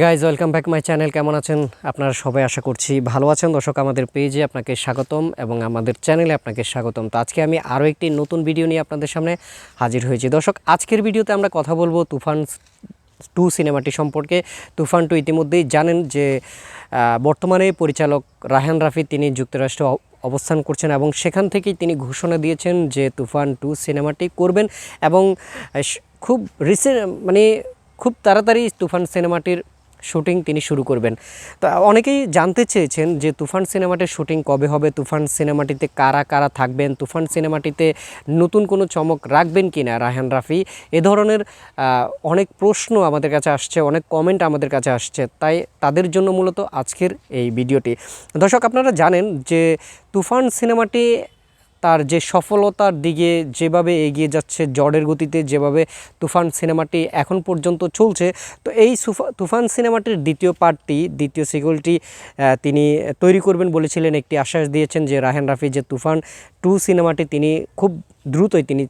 Guys welcome back my channel কেমন আছেন? আপনারা সবাই আশা করছি ভালো আছেন। দর্শক, আমাদের পেজে আপনাকে স্বাগতম এবং আমাদের চ্যানেলে আপনাকে স্বাগতম। তো আজকে আমি আরও একটি নতুন ভিডিও নিয়ে আপনাদের সামনে হাজির হয়েছি। দর্শক, আজকের ভিডিওতে আমরা কথা বলব তুফান টু সিনেমাটি সম্পর্কে। তুফান টু ইতিমধ্যেই জানেন যে বর্তমানে পরিচালক রাহান রাফি তিনি যুক্তরাষ্ট্রে অবস্থান করছেন এবং সেখান থেকেই তিনি ঘোষণা দিয়েছেন যে তুফান টু সিনেমাটি করবেন এবং খুব রিসেন্ট মানে খুব তাড়াতাড়ি তুফান সিনেমাটির শুটিং তিনি শুরু করবেন। তো অনেকেই জানতে চেয়েছেন যে তুফান সিনেমাটির শুটিং কবে হবে, তুফান সিনেমাটিতে কারা কারা থাকবেন, তুফান সিনেমাটিতে নতুন কোনো চমক রাখবেন কি না রায়হান রাফি? এ ধরনের অনেক প্রশ্ন আমাদের কাছে আসছে, অনেক কমেন্ট আমাদের কাছে আসছে, তাই তাদের জন্য মূলত আজকের এই ভিডিওটি। দর্শক, আপনারা জানেন যে তুফান সিনেমাটি তার যে সফলতার দিকে যেভাবে এগিয়ে যাচ্ছে জড়ের গতিতে যেভাবে তুফান সিনেমাটি এখন পর্যন্ত চলছে, তো এই তুফান সিনেমাটির দ্বিতীয় পার্টটি, দ্বিতীয় সিকুয়েলটি তিনি তৈরি করবেন বলেছিলেন, একটি আশ্বাস দিয়েছেন যে রাহেন রাফি যে তুফান টু সিনেমাটি তিনি খুব দ্রুতই তিনি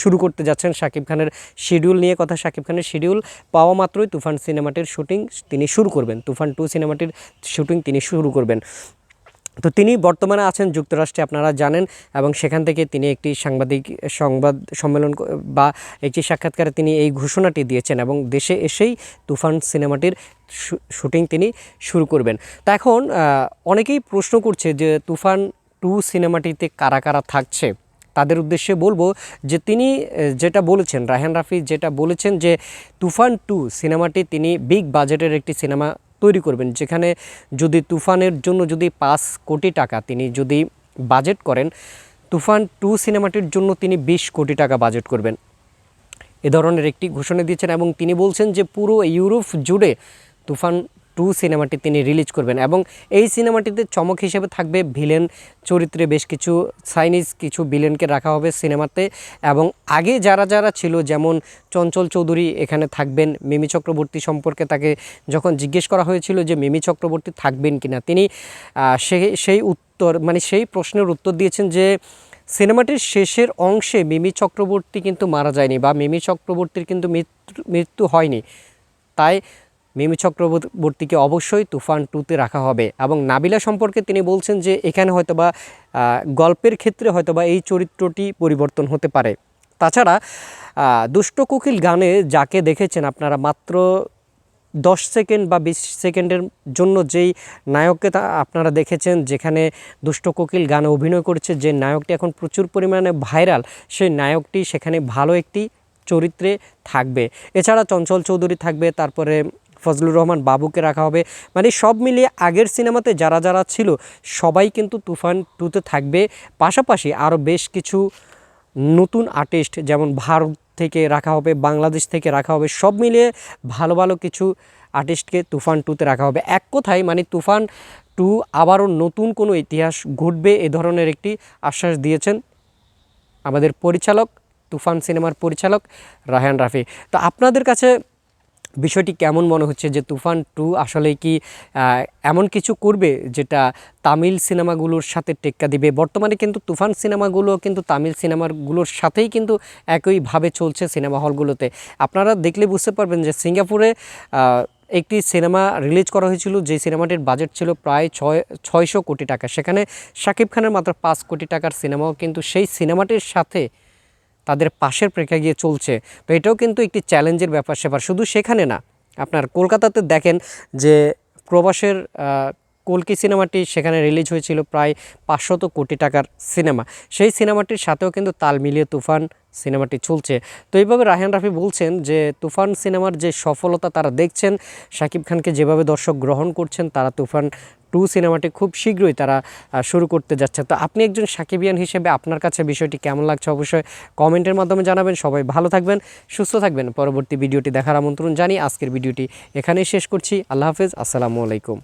শুরু করতে যাচ্ছেন শাকিব খানের শিডিউল নিয়ে। কথা শাকিব খানের শিডিউল পাওয়া মাত্রই তুফান সিনেমাটির শুটিং তিনি শুরু করবেন, তুফান টু সিনেমাটির শুটিং তিনি শুরু করবেন। তো তিনি বর্তমানে আছেন, যুক্তরাষ্ট্রে আপনারা জানেন এবং সেখান থেকে তিনি একটি সাংবাদিক সংবাদ সম্মেলন বা একটি সাক্ষাৎকারে তিনি এই ঘোষণাটি দিয়েছেন এবং দেশে এসেই তুফান সিনেমাটির শুটিং তিনি শুরু করবেন। তা এখন অনেকেই প্রশ্ন করছে যে তুফান টু সিনেমাটিতে কারা কারা থাকছে? তাদের উদ্দেশ্যে বলব যে তিনি, যেটা বলেছেন, রায়হান রাফি যেটা বলেছেন যে তুফান টু সিনেমাটি তিনি বিগ বাজেটের একটি সিনেমা তৈরি করবেন। যেখানে যদি তুফানের জন্য যদি পাঁচ কোটি টাকা তিনি যদি বাজেট করেন, তুফান টু সিনেমাটির জন্য তিনি বিশ কোটি টাকা বাজেট করবেন। এ ধরনের একটি ঘোষণা দিয়েছেন এবং তিনি বলছেন যে পুরো ইউরোপ জুড়ে তুফান টু সিনেমাটি তিনি রিলিজ করবেন এবং এই সিনেমাটিতে চমক হিসেবে থাকবে ভিলেন চরিত্রে বেশ কিছু চাইনিজ কিছু ভিলেনকে রাখা হবে সিনেমাতে এবং আগে যারা যারা ছিল, যেমন চঞ্চল চৌধুরী এখানে থাকবেন, মিমি চক্রবর্তী সম্পর্কে তাকে যখন জিজ্ঞেস করা হয়েছিল যে মিমি চক্রবর্তী থাকবেন কিনা, তিনি সেই সেই উত্তর মানে সেই প্রশ্নের উত্তর দিয়েছেন যে সিনেমাটির শেষের অংশে মিমি চক্রবর্তী কিন্তু মারা যায়নি বা মিমি চক্রবর্তীর কিন্তু মৃত্যু মৃত্যু হয়নি। তাই মিমি চক্রবর্তীকে অবশ্যই তুফান টুতে রাখা হবে এবং নাবিলা সম্পর্কে তিনি বলছেন যে এখানে হয়তোবা গল্পের ক্ষেত্রে হয়তোবা এই চরিত্রটি পরিবর্তন হতে পারে। তাছাড়া দুষ্ট কোকিল গানে যাকে দেখেছেন আপনারা মাত্র দশ সেকেন্ড বা বিশ সেকেন্ডের জন্য যেই নায়ককে তা আপনারা দেখেছেন, যেখানে দুষ্ট কোকিল গানে অভিনয় করেছে, যে নায়কটি এখন প্রচুর পরিমাণে ভাইরাল, সেই নায়কটি সেখানে ভালো একটি চরিত্রে থাকবে। এছাড়া চঞ্চল চৌধুরী থাকবে, তারপরে ফজলুর রহমান বাবুকে রাখা হবে। মানে সব মিলিয়ে আগের সিনেমাতে যারা যারা ছিল, সবাই কিন্তু তুফান টুতে থাকবে। পাশাপাশি আরও বেশ কিছু নতুন আর্টিস্ট যেমন ভারত থেকে রাখা হবে, বাংলাদেশ থেকে রাখা হবে, সব মিলিয়ে ভালো ভালো কিছু আর্টিস্টকে তুফান টুতে রাখা হবে। এক কথায় মানে তুফান টু আবারও নতুন কোনো ইতিহাস ঘটবে এ ধরনের একটি আশ্বাস দিয়েছেন আমাদের পরিচালক, তুফান সিনেমার পরিচালক রাহান রাফি। তো আপনাদের কাছে বিষয়টি কেমন মনে হচ্ছে যে তুফান টু আসলে কি এমন কিছু করবে যেটা তামিল সিনেমাগুলোর সাথে টেক্কা দিবে? বর্তমানে কিন্তু তুফান সিনেমাগুলো কিন্তু তামিল সিনেমাগুলোর সাথেই কিন্তু একইভাবে চলছে সিনেমা হলগুলোতে। আপনারা দেখলে বুঝতে পারবেন যে সিঙ্গাপুরে একটি সিনেমা রিলিজ করা হয়েছিল যে সিনেমাটির বাজেট ছিল প্রায় ছয়, ছয়শো কোটি টাকা। সেখানে শাকিব খানের মাত্র পাঁচ কোটি টাকার সিনেমাও কিন্তু সেই সিনেমাটির সাথে তাদের পাশের প্রেক্ষা গিয়ে চলছে। তো এটাও কিন্তু একটি চ্যালেঞ্জের ব্যাপার স্যাপার শুধু সেখানে না, আপনার কলকাতাতে দেখেন যে প্রবাসের কলকি সিনেমাটি সেখানে রিলিজ হয়েছিল প্রায় পাঁচশত কোটি টাকার সিনেমা। সেই সিনেমাটির সাথেও কিন্তু তাল মিলিয়ে তুফান সিনেমাটি চলছে। তো এইভাবে রাহান রাফি বলছেন যে, তুফান সিনেমার যে সফলতা তারা দেখছেন, শাকিব খানকে যেভাবে দর্শক গ্রহণ করছেন, তারা তুফান টু সিনেমাটি খুব শীঘ্রই তারা শুরু করতে যাচ্ছে। তো আপনি একজন সাকিবিয়ান হিসেবে আপনার কাছে বিষয়টি কেমন লাগছে অবশ্যই কমেন্টের মাধ্যমে জানাবেন। সবাই ভালো থাকবেন, সুস্থ থাকবেন। পরবর্তী ভিডিওটি দেখার আমন্ত্রণ জানি আজকের ভিডিওটি এখানেই শেষ করছি। আল্লাহ হাফেজ। আসসালামু আলাইকুম।